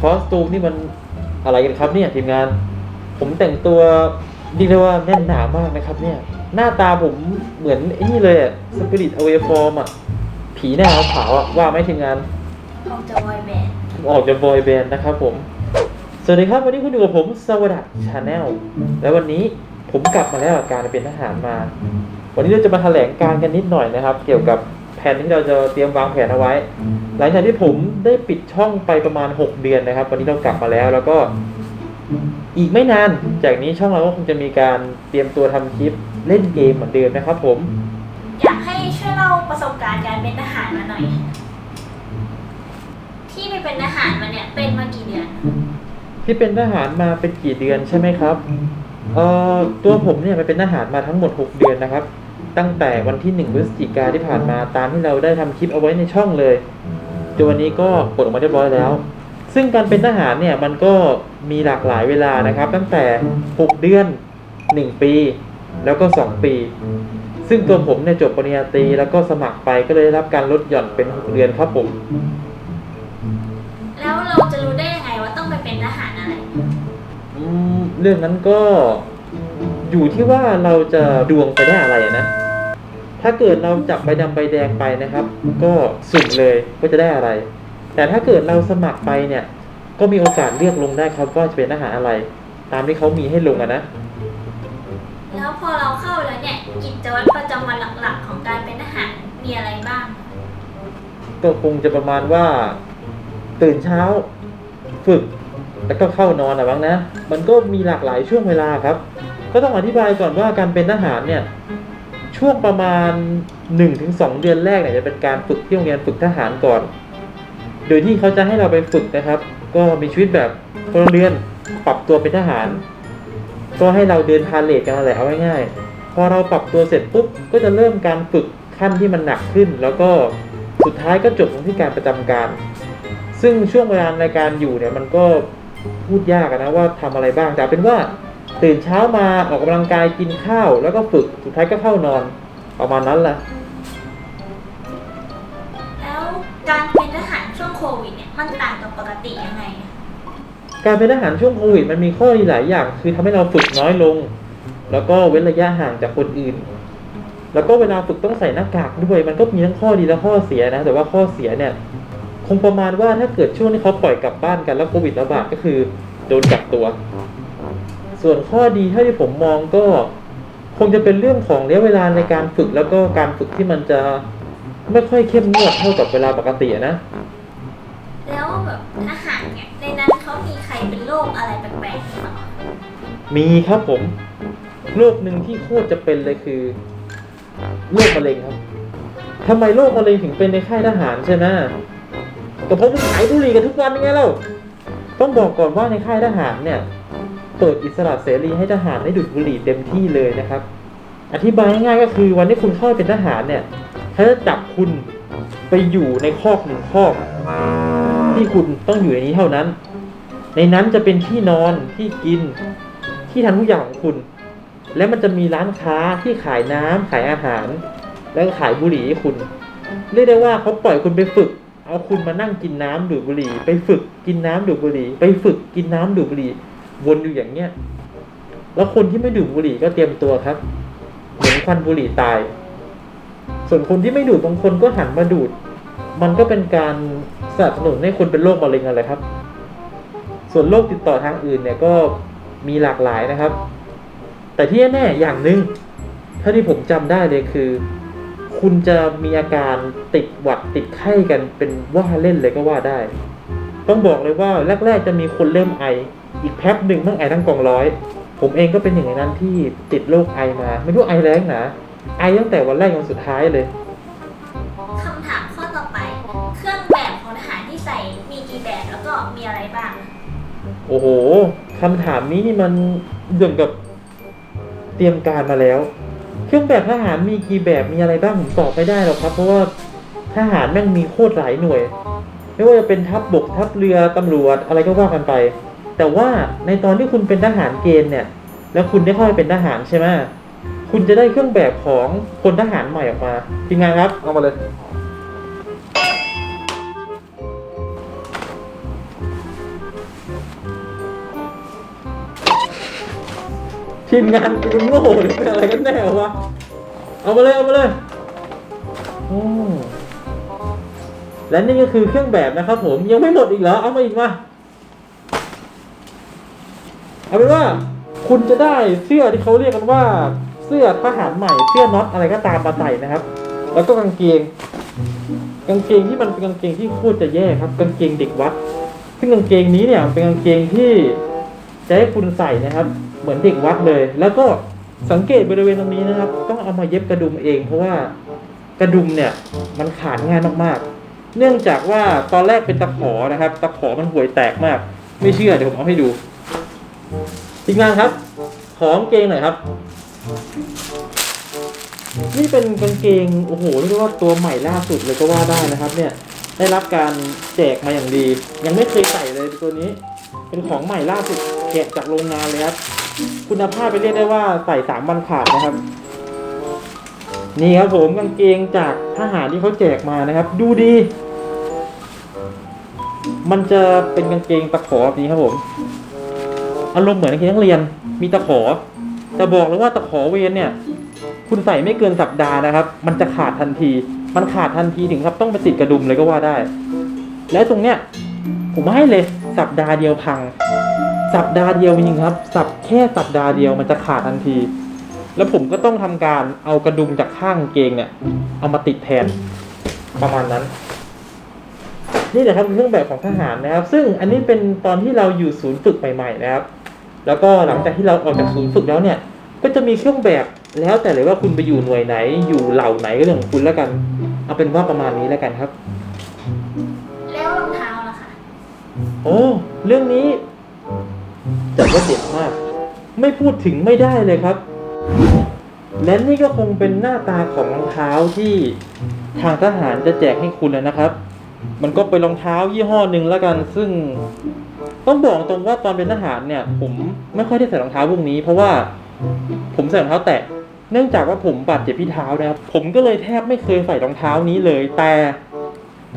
คอสตูมนี่มันอะไรกันครับเนี่ยทีมงาน ผมแต่งตัวดีเลยกว่าแน่นหนามากนะครับ เนี่ย หน้าตาผมเหมือนไอ้นี่เลยอะสปิริตอเวฟอร์มอะผีหน้าขาวๆอะว่าไหมทีมงานออกจะบอยแบนด์ผมออกจากบอยแบนด์นะครับผม สวัสดีครับวันนี้คุณอยู่กับผมสวัสดิ์ชาแนลและวันนี้ผมกลับมาแล้วกับการเป็นทหารมา วันนี้เราจะมาแถลงการกันนิดหน่อยนะครับ เกี่ยวกับ แผนที่เราจะเตรียมวางแผนเอาไว้ หลังจากที่ผมได้ปิดช่องไปประมาณ 6 เดือนนะครับ วันนี้เรากลับมาแล้ว แล้วก็อีกไม่นาน จากนี้ช่องเราก็คงจะมีการเตรียมตัวทำคลิปเล่นเกมเหมือนเดิมนะครับ ผม อยากให้ช่วยเล่าประสบการณ์การเป็นทหารมาหน่อย ที่ไปเป็นทหารมาเนี่ยเป็นมากี่เดือน ที่เป็นทหารมาเป็นกี่เดือนใช่ไหมครับเอ่อตัวผมเนี่ยไปเป็นทหารมาทั้งหมด 6 เดือนนะครับ ตั้งแต่วันที่1พฤศจิกาที่ผ่านมาตามที่เราได้ทำคลิปเอาไว้ในช่องเลยจนวันนี้ก็ปลดออกมาเรียบร้อยแล้ว ซึ่งการเป็นทหารเนี่ยมันก็มีหลากหลายเวลานะครับ ตั้งแต่ 6 เดือน 1 ปี แล้วก็ 2 ปี ซึ่งตัวผมเนี่ยจบปริญญาตรีแล้วก็สมัครไปก็เลยได้รับการลดหย่อนเป็น 6 เดือนครับผมแล้วเราจะรู้ได้ยังไงว่าต้องไปเป็นทหารอะไรอืมเรื่องนั้นก็อยู่ที่ว่าเราจะดวงไปได้อะไรอะนะ ถ้าเกิดเราจับใบดำใบแดงไปนะครับ ก็สุ่มเลยว่าจะได้อะไร แต่ถ้าเกิดเราสมัครไปเนี่ย ก็มีโอกาสเลือกลงได้ครับว่าจะเป็นทหารอะไร ตามที่เขามีให้ลงอะนะแล้วพอเราเข้าแล้วเนี่ยกิจวัตรประจำวันหลักๆ ของการเป็นทหารมีอะไรบ้าง ก็คงจะประมาณว่า ตื่นเช้า ฝึก แล้วก็เข้านอนอะบ้างนะ มันก็มีหลากหลายช่วงเวลาครับ ก็ต้องอธิบายก่อนว่าการเป็นทหารเนี่ย ช่วงประมาณ 1-2 เดือนแรกเนี่ยจะเป็นการฝึกที่โรงเรียนฝึกทหารก่อน โดยที่เขาจะให้เราไปฝึกนะครับ ก็มีชีวิตแบบพลเรือนปรับตัวเป็นทหาร ก็ให้เราเดินพาเลทกันแหละเอาง่ายๆพอเราปรับตัวเสร็จปุ๊บก็จะเริ่มการฝึกขั้นที่มันหนักขึ้น แล้วก็สุดท้ายก็จบลงที่การประจำการ ซึ่งช่วงเวลาในการอยู่เนี่ยมันก็พูดยากนะว่าทำอะไรบ้างแต่เป็นว่า ตื่นเช้ามาออกกำลังกายกินข้าว แล้วก็ฝึกสุดท้ายก็เข้านอนประมาณนั้นแหละ แล้วการเป็นทหารช่วงโควิดเนี่ยมันต่างกับปกติยังไงอะการเป็นทหารช่วงโควิดมันมีข้อดีหลายอย่าง คือทำให้เราฝึกน้อยลง แล้วก็เว้นระยะห่างจากคนอื่น แล้วก็เวลาฝึกต้องใส่หน้ากากด้วย มันก็มีทั้งข้อดีและข้อเสียนะ แต่ว่าข้อเสียเนี่ย คงประมาณว่าถ้าเกิดช่วงที่เขาปล่อยกลับบ้านกันแล้วโควิดระบาดก็คือโดนกักตัว ส่วนข้อดีเท่าที่ผมมองก็คงจะเป็นเรื่องของระยะเวลาในการฝึกแล้วก็การฝึกที่มันจะไม่ค่อยเข้มงวดเท่ากับเวลาปกติอะนะ แล้วแบบทหารเนี่ยในนั้นเขามีใครเป็นโรคอะไรแปลกๆหรือเปล่ามีครับผมโรคหนึ่งที่โคตรจะเป็นเลยคือโรคมะเร็งครับทำไมโรคมะเร็งถึงเป็นในค่ายทหารใช่ไหมก็เพราะมันขายบุหรี่กันทุกวันยังไงเล่าต้องบอกก่อนว่าในค่ายทหารเนี่ย เปิดอิสระเสรีให้ทหารได้ดูดบุหรี่เต็มที่เลยนะครับ อธิบายง่ายๆก็คือวันที่คุณเข้าเป็นทหารเนี่ยเขาจะจับคุณไปอยู่ในคอกหนึ่งคอก ที่คุณต้องอยู่ในนี้เท่านั้น ในนั้นจะเป็นที่นอนที่กินที่ทำทุกอย่างของคุณ และมันจะมีร้านค้าที่ขายน้ำขายอาหาร แล้วก็ขายบุหรี่ให้คุณ เรียกได้ว่าเขาปล่อยคุณไปฝึก เอาคุณมานั่งกินน้ำดูดบุหรี่ ไปฝึกกินน้ำดูดบุหรี่ ไปฝึกกินน้ำดูดบุหรี่ วนอยู่อย่างเนี้ยแล้วคนที่ไม่ดื่มบุหรี่ก็เตรียมตัวครับเหมือนควันบุหรี่ตาย ส่วนคนที่ไม่ดูดบางคนก็หันมาดูด มันก็เป็นการสนับสนุนให้คนเป็นโรคมะเร็งอะไรครับ ส่วนโรคติดต่อทางอื่นเนี่ยก็มีหลากหลายนะครับ แต่ที่แน่ๆอย่างหนึ่งเท่าที่ผมจำได้เลยคือ คุณจะมีอาการติดหวัดติดไข้กันเป็นว่าเล่นเลยก็ว่าได้ ต้องบอกเลยว่าแรก ๆ จะมีคนเริ่มไอ อีกแป๊บหนึ่งทั้งไอทั้งกองร้อย ผมเองก็เป็นหนึ่งในนั้นที่ติดโรคไอมา ไม่รู้ไอแรงนะไอตั้งแต่วันแรกจนสุดท้ายเลย คำถามข้อต่อไป เครื่องแบบของทหารที่ใส่มีกี่แบบแล้วก็มีอะไรบ้าง โอ้โหคำถามนี้นี่มันเรื่องกับเตรียมการมาแล้ว เครื่องแบบทหารมีกี่แบบมีอะไรบ้างผมตอบไม่ได้หรอกครับ เพราะว่าทหารแม่งมีโคตรหลายหน่วย ไม่ว่าจะเป็นทัพบบกทัพเรือตำรวจอะไรก็ว่ากันไป แต่ว่าในตอนที่คุณเป็นทหารเกณฑ์เนี่ย แล้วคุณได้เข้าไปเป็นทหารใช่ไหมคุณจะได้เครื่องแบบของคนทหารใหม่ออกมาทีมงานครับ เอามาเลย ทีมงานคุณโง่หรืออะไรกันแน่วะเอามาเลยเอามาเลยโอ้และนี่ก็คือเครื่องแบบนะครับผมยังไม่หมดอีกเหรอเอามาอีกมา เอาเป็นว่าคุณจะได้เสื้อที่เขาเรียกกันว่าเสื้อทหารใหม่เสื้อน็อตอะไรก็ตามมาใส่นะครับ แล้วก็กางเกง กางเกงที่มันเป็นกางเกงที่โคตรจะแย่ครับ กางเกงเด็กวัด ซึ่งกางเกงนี้เนี่ยเป็นกางเกงที่จะให้คุณใส่นะครับ เหมือนเด็กวัดเลย แล้วก็สังเกตบริเวณตรงนี้นะครับ ต้องเอามาเย็บกระดุมเอง เพราะว่ากระดุมเนี่ยมันขาดง่ายมากๆ เนื่องจากว่าตอนแรกเป็นตะขอนะครับ ตะขอมันห่วยแตกมาก ไม่เชื่อเดี๋ยวผมเอาให้ดู ทีมงานครับ ขอกางเกงหน่อยครับ นี่เป็นกางเกงโอ้โหเรียกว่าตัวใหม่ล่าสุดเลยก็ว่าได้นะครับ เนี่ย ได้รับการแจกมาอย่างดี ยังไม่เคยใส่เลยตัวนี้ เป็นของใหม่ล่าสุดแกะจากโรงงานเลยครับ คุณภาพไปเรียกได้ว่าใส่สามวันขาดนะครับ นี่ครับผมกางเกงจากทหารที่เขาแจกมานะครับ ดูดี มันจะเป็นกางเกงตะขอแบบนี้ครับผม อารมณ์เหมือนนักเรียนมีตะขอ แต่บอกเลยว่าตะขอเวนเนี่ย คุณใส่ไม่เกินสัปดาห์นะครับ มันจะขาดทันที มันขาดทันทีถึงครับต้องไปติดกระดุมเลยก็ว่าได้ แล้วตรงเนี้ยผมให้เลยสัปดาห์เดียวพัง สัปดาห์เดียวจริงครับ สับแค่สัปดาห์เดียวมันจะขาดทันที แล้วผมก็ต้องทำการเอากระดุมจากข้างกางเกงเนี่ย เอามาติดแทนประมาณนั้นนี่แหละครับเครื่องแบบของทหารนะครับ ซึ่งอันนี้เป็นตอนที่เราอยู่ศูนย์ฝึกใหม่ ๆ นะครับ แล้วก็หลังจากที่เราออกจากศูนย์ฝึกแล้วเนี่ย ก็จะมีเครื่องแบบแล้วแต่เลยว่าคุณไปอยู่หน่วยไหน อยู่เหล่าไหนก็เรื่องของคุณแล้วกัน เอาเป็นว่าประมาณนี้แล้วกันครับ แล้วรองเท้าล่ะคะโอ้เรื่องนี้จัดว่าเด็ดมาก ไม่พูดถึงไม่ได้เลยครับ และนี่ก็คงเป็นหน้าตาของรองเท้าที่ทางทหารจะแจกให้คุณแล้วนะครับ มันก็เป็นรองเท้ายี่ห้อหนึ่งแล้วกัน ซึ่ง ต้องบอกตรงว่าตอนเป็นทหารเนี่ย ผมไม่ค่อยได้ใส่รองเท้าพวกนี้ เพราะว่าผมใส่รองเท้าแตะเนื่องจากว่าผมบาดเจ็บที่เท้านะครับผมก็เลยแทบไม่เคยใส่รองเท้านี้เลย แต่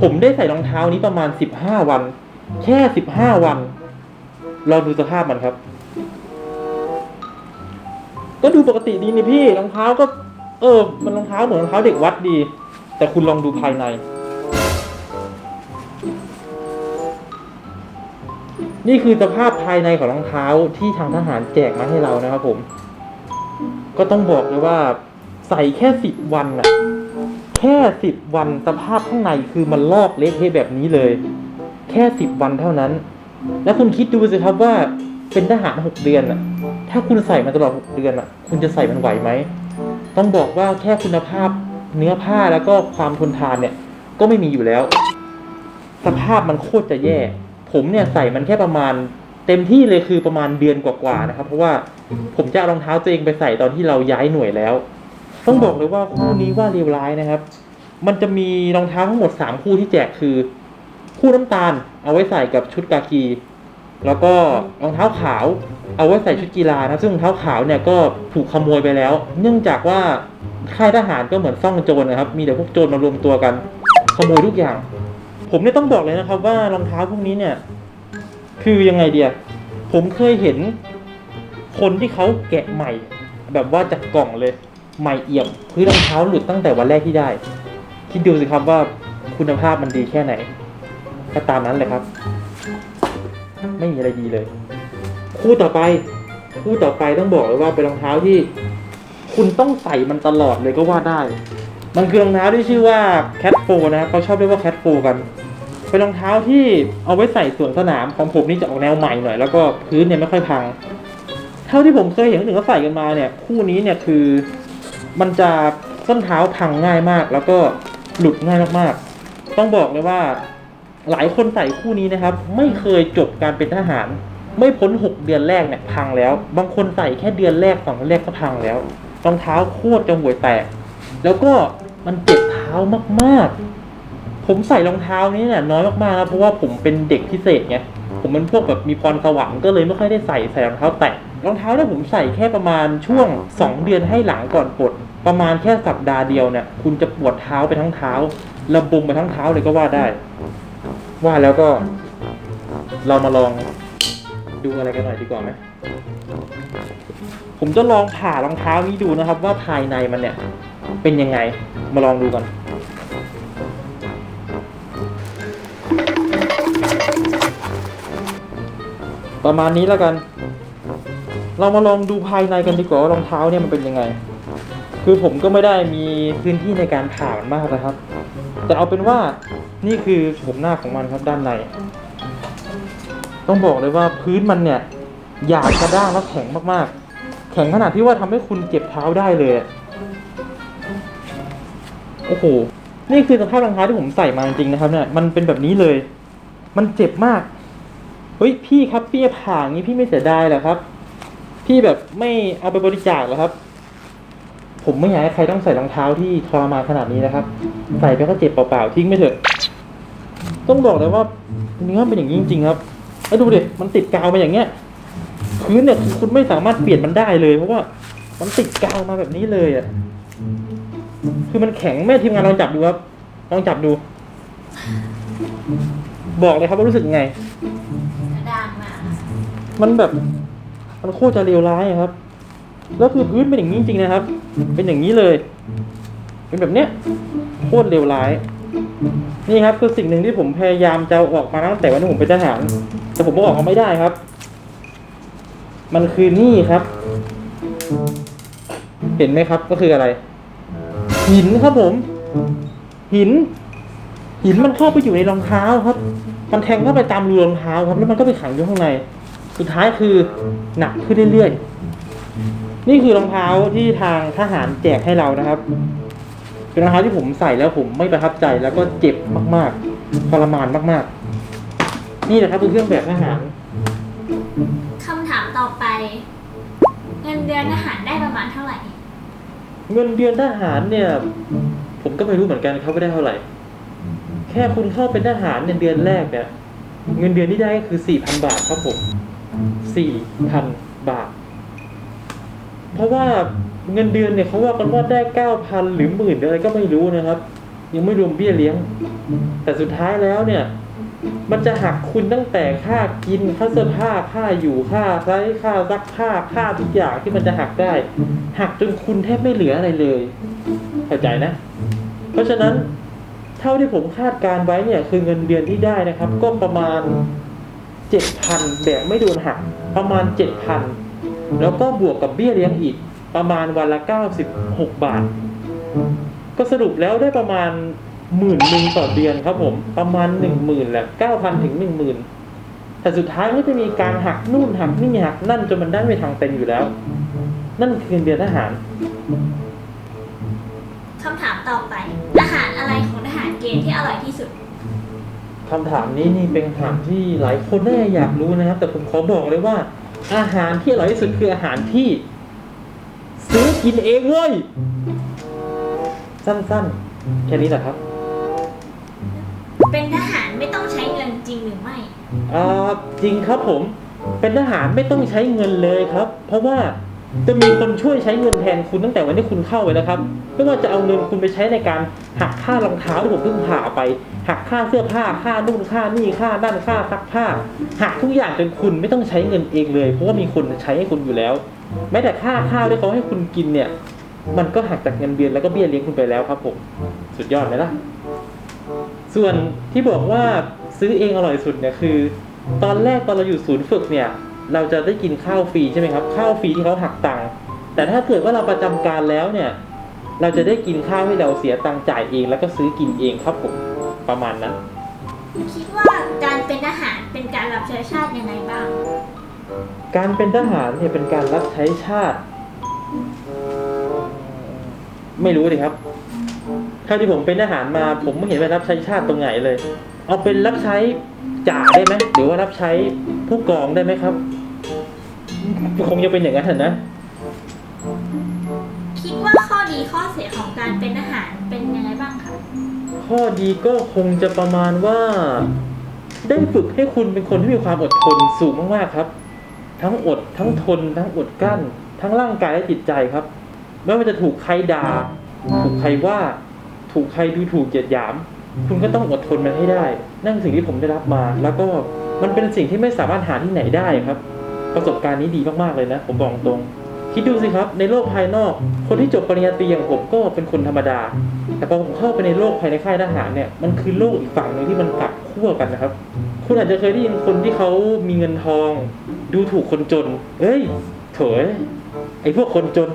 ผมได้ใส่รองเท้านี้ประมาณสิบห้าวัน แค่สิบห้าวันเราดูสภาพมันครับ ก็ดูปกติดีนี่พี่รองเท้าก็ เออ มันรองเท้าเหมือนรองเท้าเด็กวัดดี แต่คุณลองดูภายใน นี่คือสภาพภายในของรองเท้าที่ทางทหารแจกมาให้เรานะครับผม ก็ต้องบอกเลยว่า ใส่แค่สิบวันอะแค่สิบวันสภาพข้างในคือมันลอกเละเทะแบบนี้เลย แค่สิบวันเท่านั้น แล้วคุณคิดดูสิครับว่าเป็นทหารหกเดือนอะถ้าคุณใส่มาตลอดหกเดือนอะคุณจะใส่มันไหวไหมต้องบอกว่าแค่คุณภาพเนื้อผ้าแล้วก็ความทนทานเนี่ย ก็ไม่มีอยู่แล้ว สภาพมันโคตรจะแย่ ผมเนี่ยใส่มันแค่ประมาณเต็มที่เลยคือประมาณเดือนกว่าๆนะครับ เพราะว่าผมจะเอารองเท้าตัวเองไปใส่ตอนที่เราย้ายหน่วยแล้ว ต้องบอกเลยว่าคู่นี้ว่าเลวร้ายนะครับ มันจะมีรองเท้าทั้งหมดสามคู่ที่แจกคือ คู่น้ำตาล เอาไว้ใส่กับชุดกากี แล้วก็รองเท้าขาว เอาไว้ใส่ชุดกีฬานะซึ่งรองเท้าขาวเนี่ยก็ถูกขโมยไปแล้ว เนื่องจากว่าค่ายทหารก็เหมือนซ่องโจรนะครับ มีแต่พวกโจรมารวมตัวกัน ขโมยทุกอย่าง ผมเนี่ยต้องบอกเลยนะครับว่ารองเท้าพวกนี้เนี่ย คือยังไงเดียผมเคยเห็นคนที่เขาแกะใหม่ แบบว่าจากกล่องเลยใหม่เอี่ยมคือรองเท้าหลุดตั้งแต่วันแรกที่ได้ คิดดูสิครับว่าคุณภาพมันดีแค่ไหนก็ตามนั้นเลยครับ ไม่มีอะไรดีเลย คู่ต่อไป คู่ต่อไปต้องบอกเลยว่าเป็นรองเท้าที่ คุณต้องใส่มันตลอดเลยก็ว่าได้ มันคือรองเท้าที่ชื่อว่า Cat 4นะครับเขาชอบเรียกว่า Cat 4กัน เป็นรองเท้าที่เอาไว้ใส่สวนสนามของผมนี่จะออกแนวใหม่หน่อย แล้วก็พื้นเนี่ยไม่ค่อยพัง เท่าที่ผมเคยเห็นคนอื่นเขาใส่กันมาเนี่ย คู่นี้เนี่ยคือมันจะส้นเท้าพังง่ายมาก แล้วก็หลุดง่ายมากๆ ต้องบอกเลยว่าหลายคนใส่คู่นี้นะครับ ไม่เคยจบการเป็นทหาร ไม่พ้นหกเดือนแรกเนี่ยพังแล้ว บางคนใส่แค่เดือนแรกสองเดือนแรกก็พังแล้วรองเท้าโคตรจะห่วยแตก แล้วก็มันเจ็บเท้ามากๆ ผมใส่รองเท้านี้เนี่ยน้อยมากๆนะเพราะว่าผมเป็นเด็กพิเศษไงผมเป็นพวกแบบมีพรสวรรค์ก็เลยไม่ค่อยได้ใส่ใส่รองเท้าแตะรองเท้าเนี่ยผมใส่แค่ประมาณช่วงสองเดือนให้หลังก่อนปลดประมาณแค่สัปดาห์เดียวเนี่ยคุณจะปวดเท้าไปทั้งเท้าระบมไปทั้งเท้าเลยก็ว่าได้ ว่าแล้วก็ เรามาลองดูอะไรกันหน่อยดีกว่าไหมผมจะลองผ่ารองเท้านี้ดูนะครับ ว่าภายในมันเนี่ย เป็นยังไงมาลองดูกัน ประมาณนี้แล้วกัน เรามาลองดูภายในกันดีกว่าว่ารองเท้าเนี่ยมันเป็นยังไง คือผมก็ไม่ได้มีพื้นที่ในการผ่ามันมากนะครับ แต่เอาเป็นว่านี่คือโฉมหน้าของมันครับด้านใน ต้องบอกเลยว่าพื้นมันเนี่ยหยาบกระด้างและแข็งมากๆ แข็งขนาดที่ว่าทำให้คุณเจ็บเท้าได้เลย โอ้โห นี่คือสภาพรองเท้าที่ผมใส่มาจริงๆนะครับเนี่ย มันเป็นแบบนี้เลย มันเจ็บมาก ฮ้ยพี่ครับพี่จะผ่าอย่างนี้พี่ไม่เสียดายเหรอครับ พี่แบบไม่เอาไปบริจาคเหรอครับ ผมไม่อยากให้ใครต้องใส่รองเท้าที่ทรมานขนาดนี้นะครับ ใส่ไปก็เจ็บเปล่าๆทิ้งไม่เถอะ ต้องบอกเลยว่าเนื้อเป็นอย่างนี้จริงๆครับแล้วดูดิมันติดกาวมาอย่างเงี้ยพื้นเนี่ยคุณไม่สามารถเปลี่ยนมันได้เลยเพราะว่ามันติดกาวมาแบบนี้เลยอะคือมันแข็งแม่ทีมงานลองจับดูครับลองจับดู บอกเลยครับว่ารู้สึกไง มันแบบ มันโคตรจะเลวร้ายอะครับ แล้วคือพื้นเป็นอย่างนี้จริงๆนะครับ เป็นอย่างนี้เลย เป็นแบบเนี้ยโคตรเลวร้าย นี่ครับคือสิ่งหนึ่งที่ผมพยายามจะเอาออกมาตั้งแต่วันที่ผมเป็นทหาร แต่ผมก็ออกมาไม่ได้ครับ มันคือนี่ครับ เห็นไหมครับก็คืออะไร หินครับผม หิน หินมันเข้าไปอยู่ในรองเท้าครับ มันแทงเข้าไปตามรูรองเท้าครับ แล้วมันก็ไปขังอยู่ข้างใน สุดท้ายคือหนักขึ้นเรื่อยๆ นี่คือรองเท้าที่ทางทหารแจกให้เรานะครับ เป็นรองเท้าที่ผมใส่แล้วผมไม่ประทับใจแล้วก็เจ็บมากๆทรมานมากๆ นี่แหละครับคือเครื่องแบบทหารคำถามต่อไป เงินเดือนทหารได้ประมาณเท่าไหร่ เงินเดือนทหารเนี่ย ผมก็ไม่รู้เหมือนกันครับว่าได้เท่าไหร่ แค่คุณเข้าเป็นทหารในเดือนแรกเนี่ยเงินเดือนที่ได้ก็คือสี่พันบาทครับผม สี่พันบาท เพราะว่าเงินเดือนเนี่ยเขาว่ากันว่าได้เก้าพันหรือหมื่นอะไรก็ไม่รู้นะครับ ยังไม่รวมเบี้ยเลี้ยง แต่สุดท้ายแล้วเนี่ย มันจะหักคุณตั้งแต่ค่ากินค่าเสื้อผ้าค่าอยู่ค่าใช้ค่าซักผ้าค่าทุกอย่างที่มันจะหักได้ หักจนคุณแทบไม่เหลืออะไรเลย เข้าใจนะ เพราะฉะนั้นเท่าที่ผมคาดการไว้เนี่ยคือเงินเดือนที่ได้นะครับ ก็ประมาณ เจ็ดพันแบบไม่โดนหักประมาณเจ็ดพันแล้วก็บวกกับเบี้ยเลี้ยงอีกประมาณวันละเก้าสิบหกบาท ก็สรุปแล้วได้ประมาณหมื่นหนึ่งต่อเดือนครับผมประมาณหนึ่งหมื่นแหละเก้าพันถึงหนึ่งหมื่นแต่สุดท้ายก็จะมีการหักนู่นหักนี่หักนั่นจนมันได้ไม่ทางเต็มอยู่แล้ว นั่นคือเงินเดือนทหารคำถามต่อไปอาหารอะไรของทหารเกณฑ์ที่อร่อยที่สุด คำถามนี้นี่เป็นคำถามที่หลายคนน่าจะอยากรู้นะครับ แต่ผมขอบอกเลยว่า อาหารที่อร่อยที่สุดคืออาหารที่ ซื้อกินเองเว้ยสั้นๆ แค่นี้แหละครับเป็นทหารไม่ต้องใช้เงินจริงหรือไม่อ่าจริงครับผม เป็นทหารไม่ต้องใช้เงินเลยครับ เพราะว่า จะมีคนช่วยใช้เงินแทนคุณตั้งแต่วันที่คุณเข้าไปแล้วครับไม่ว่าจะเอาเงินคุณไปใช้ในการหักค่ารองเท้าที่ผมเพิ่งผ่าไป หักค่าเสื้อผ้าค่านู่นค่านี่ค่านั่นค่าซักผ้า หักทุกอย่างจนคุณไม่ต้องใช้เงินเองเลย เพราะว่ามีคนใช้ให้คุณอยู่แล้ว แม้แต่ค่าข้าวที่เขาให้คุณกินเนี่ย มันก็หักจากเงินเดือนแล้วก็เบี้ยเลี้ยงคุณไปแล้วครับผมสุดยอดไหมล่ะส่วนที่บอกว่าซื้อเองอร่อยสุดเนี่ยคือ ตอนแรกตอนเราอยู่ศูนย์ฝึกเนี่ย เราจะได้กินข้าวฟรีใช่ไหมครับข้าวฟรีที่เขาหักตังค์แต่ถ้าเกิดว่าเราประจำการแล้วเนี่ย เราจะได้กินข้าวให้เราเสียตังค์จ่ายเอง แล้วก็ซื้อกินเองครับผมประมาณนั้นคิดว่าการเป็นทหารเป็นการรับใช้ชาติยังไงบ้าง การเป็นทหารเนี่ยเป็นการรับใช้ชาติ ไม่รู้ดิครับเท่าที่ผมเป็นทหารมา ผมไม่เห็นว่ารับใช้ชาติตรงไหนเลย เอาเป็นรับใช้ จ่าได้ไหมหรือว่ารับใช้ผู้กองได้ไหมครับ คงจะเป็นอย่างนั้นเถอะนะ คิดว่าข้อดีข้อเสียของการเป็นทหารเป็นยังไงบ้างคะ ข้อดีก็คงจะประมาณว่า ได้ฝึกให้คุณเป็นคนที่มีความอดทนสูงมากๆครับ ทั้งอดทั้งทน ทั้งอดกลั้น ทั้งร่างกายและจิตใจครับ ไม่ว่าจะถูกใครด่า ถูกใครว่า ถูกใครดูถูกเหยียดหยาม คุณก็ต้องอดทนมันให้ได้ นั่นคือสิ่งที่ผมได้รับมา แล้วก็มันเป็นสิ่งที่ไม่สามารถหาที่ไหนได้ครับ ประสบการณ์นี้ดีมากๆเลยนะ ผมบอกตรง คิดดูสิครับ ในโลกภายนอก คนที่จบปริญญาตรีอย่างผมก็เป็นคนธรรมดา แต่พอผมเข้าไปในโลกภายในค่ายทหารเนี่ย มันคือโลกอีกฝั่งหนึ่งที่มันกลับขั้วกันนะครับ คุณอาจจะเคยได้ยินคนที่เขามีเงินทอง ดูถูกคนจนเฮ้ยโถยไอ้พวกคนจน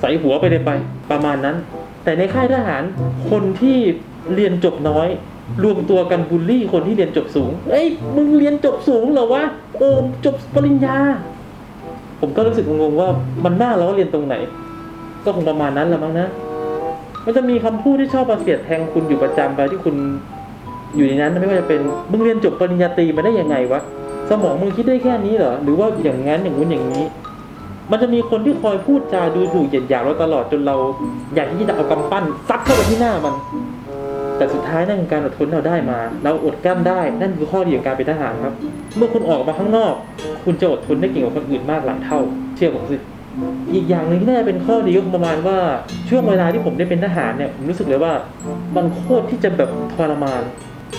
ใส่หัวไปเลยไป ประมาณนั้น แต่ในค่ายทหารคนที่ เรียนจบน้อย รวมตัวกันบูลลี่คนที่เรียนจบสูง เอ้ยมึงเรียนจบสูงเหรอวะโอมจบปริญญา ผมก็รู้สึกงงๆว่ามันน่าล้อเรียนตรงไหน ก็คงประมาณนั้นแหละมั้งนะมันจะมีคำพูดที่ชอบมาเสียดแทงคุณอยู่ประจำไปที่คุณอยู่ในนั้นไม่ว่าจะเป็นมึงเรียนจบปริญญาตรีมาได้ยังไงวะสมองมึงคิดได้แค่นี้เหรอหรือว่าอย่างนั้นอย่างนู้นอย่างนี้ มันจะมีคนที่คอยพูดจาดูถูกเหยียดหยามเราตลอดจนเราอยากที่จะเอากำปั้นซัดเข้าไปที่หน้ามัน แต่สุดท้ายนั่นคือการอดทนเราได้มา เราอดกลั้นได้ นั่นคือข้อดีของการเป็นทหารครับ เมื่อคุณออกมาข้างนอก คุณจะอดทนได้เก่งกว่าคนอื่นมากหลายเท่า เชื่อผมสิอีกอย่างหนึ่งที่น่าจะเป็นข้อดีก็ประมาณว่าช่วงเวลาที่ผมได้เป็นทหารเนี่ยผมรู้สึกเลยว่ามันโคตรที่จะแบบทรมาน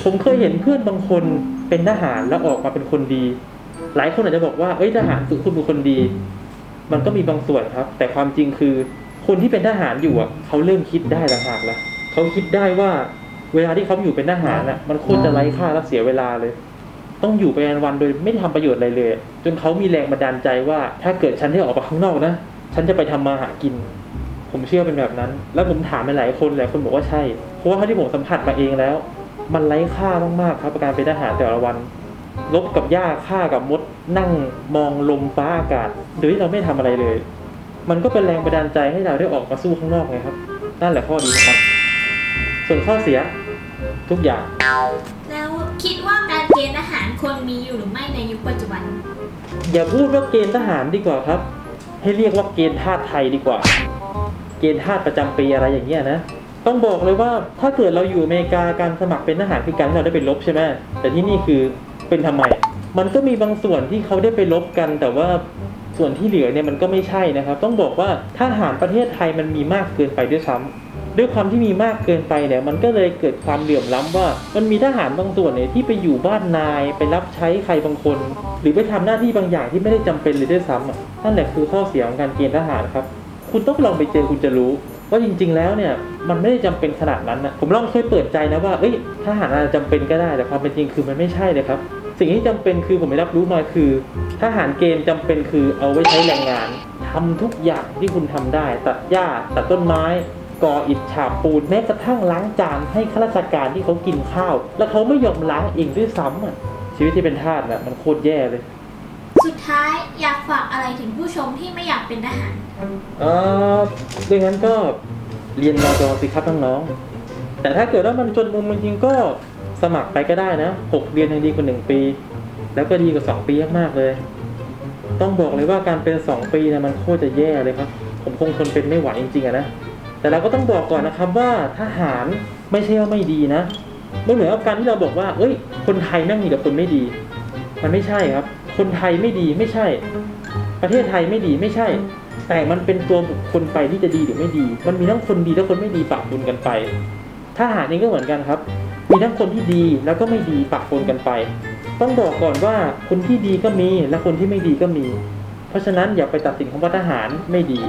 ผมเคยเห็นเพื่อนบางคนเป็นทหารแล้วออกมาเป็นคนดี หลายคนอาจจะบอกว่าเอ้ยทหารฝึกคุณเป็นคนดี มันก็มีบางส่วนครับ แต่ความจริงคือคนที่เป็นทหารอยู่อะเขาเริ่มคิดได้ต่างหากแล้วเขาคิดได้ว่า เวลาที่เขาอยู่เป็นทหารอะ มันโคตรจะไร้ค่าและเสียเวลาเลย ต้องอยู่ไปวันๆโดยไม่ทำประโยชน์อะไรเลย จนเขามีแรงบันดาลใจว่า ถ้าเกิดฉันได้ออกไปข้างนอกนะฉันจะไปทำมาหากิน ผมเชื่อเป็นแบบนั้น แล้วผมถามไปหลายคนหลายคนบอกว่าใช่ เพราะว่าเท่าที่ผมสัมผัสมาเองแล้ว มันไร้ค่ามากๆครับการเป็นทหารแต่ละวันลบกับหญ้าฆ่ากับมด นั่งมองลมฟ้าอากาศ โดยที่เราไม่ทำอะไรเลย มันก็เป็นแรงบันดาลใจให้เราได้ออกมาสู้ข้างนอกไงครับ นั่นแหละข้อดีของมัน ส่วนข้อเสียทุกอย่าง แล้วคิดว่าการเกณฑ์ทหารควรมีอยู่หรือไม่ในยุคปัจจุบัน อย่าพูดว่าเกณฑ์ทหารดีกว่าครับ ให้เรียกว่าเกณฑ์ทาสไทยดีกว่า เกณฑ์ทาสประจำปีอะไรอย่างเงี้ยนะ ต้องบอกเลยว่าถ้าเกิดเราอยู่อเมริกาการสมัครเป็นทหารคือการที่เราได้ไปรบใช่ไหมแต่ที่นี่คือเป็นทำไม มันก็มีบางส่วนที่เขาได้ไปรบกัน แต่ว่าส่วนที่เหลือเนี่ยมันก็ไม่ใช่นะครับ ต้องบอกว่าทหารประเทศไทยมันมีมากเกินไปด้วยซ้ำ ด้วยความที่มีมากเกินไปเนี่ยมันก็เลยเกิดความเหลื่อมล้ำว่า มันมีทหารบางส่วนเนี่ยที่ไปอยู่บ้านนายไปรับใช้ใครบางคน หรือไปทำหน้าที่บางอย่างที่ไม่ได้จำเป็นเลยด้วยซ้ำอะนั่นแหละคือข้อเสียของการเกณฑ์ทหารครับ คุณต้องลองไปเจอคุณจะรู้ว่าจริง ๆ แล้วเนี่ยมันไม่ได้จำเป็นขนาดนั้นนะผมลองเคยเปิดใจนะว่าเอ้ยทหารอาจจะจำเป็นก็ได้แต่ความเป็นจริงคือมันไม่ใช่เลยครับสิ่งที่จำเป็นคือผมได้รับรู้มาคือทหารเกณฑ์จำเป็นคือเอาไว้ใช้แรงงานทำทุกอย่างที่คุณทำได้ ตัดหญ้าตัดต้นไม้ ก่ออิฐฉาบปูนแม้กระทั่งล้างจานให้ข้าราชการที่เขากินข้าว แล้วเขาไม่ยอมล้างเองด้วยซ้ำอะชีวิตที่เป็นทาสน่ะมันโคตรแย่เลย สุดท้ายอยากฝากอะไรถึงผู้ชมที่ไม่อยากเป็นทหาร เออดังนั้นก็เรียนรอดอสิครับน้องๆแต่ถ้าเกิดว่ามันจนมุมจริงๆก็สมัครไปก็ได้นะหกเดือนยังดีกว่าหนึ่งปี แล้วก็ดีกว่าสองปีมากๆเลย ต้องบอกเลยว่าการเป็นสองปีเนี่ยมันโคตรจะแย่เลยครับ ผมคงทนเป็นไม่ไหวจริงๆอะนะ แต่เราก็ต้องบอกก่อนนะครับว่าทหารไม่ใช่ว่าไม่ดีนะไม่เหมือนกับการที่เราบอกว่า เอ้ย คนไทยแม่งมีแต่คนไม่ดี มันไม่ใช่ครับ คนไทยไม่ดีไม่ใช่ ประเทศไทยไม่ดีไม่ใช่ แต่มันเป็นตัวบุคคลไปที่จะดีหรือไม่ดี มันมีทั้งคนดีและคนไม่ดีปะปนกันไปทหารเองก็เหมือนกันครับ มีทั้งคนที่ดีแล้วก็ไม่ดีปะปนกันไป ต้องบอกก่อนว่าคนที่ดีก็มีและคนที่ไม่ดีก็มี เพราะฉะนั้นอย่าไปตัดสินคำว่าทหารไม่ดี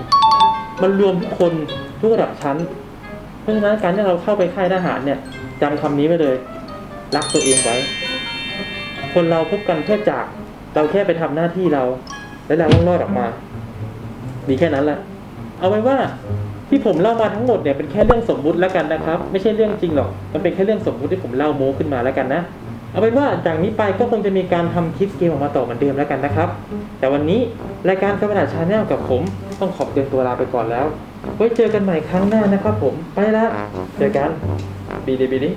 มันรวมทุกคน ทุกระดับชั้น เพราะฉะนั้นการที่เราเข้าไปค่ายทหารเนี่ยจำคำนี้ไว้เลย รักตัวเองไว้ คนเราพบกันเพื่อจาก เราแค่ไปทำหน้าที่เรา แล้วเราต้องรอดออกมามีแค่นั้นแหละ เอาไว้ว่าที่ผมเล่ามาทั้งหมดเนี่ยเป็นแค่เรื่องสมมุติแล้วกันนะครับ ไม่ใช่เรื่องจริงหรอก มันเป็นแค่เรื่องสมมุติที่ผมเล่าโม้ขึ้นมาแล้วกันนะ เอาเป็นว่าจากนี้ไปก็คงจะมีการทำคลิปเกมออกมาต่อเหมือนเดิมแล้วกันนะครับ แต่วันนี้รายการสมรรถชาแนลกับผมต้องขอบเตือนตัวลาไปก่อนแล้ว ไว้เจอกันใหม่ครั้งหน้านะครับผม ไปละเจอกันบีดีบีดี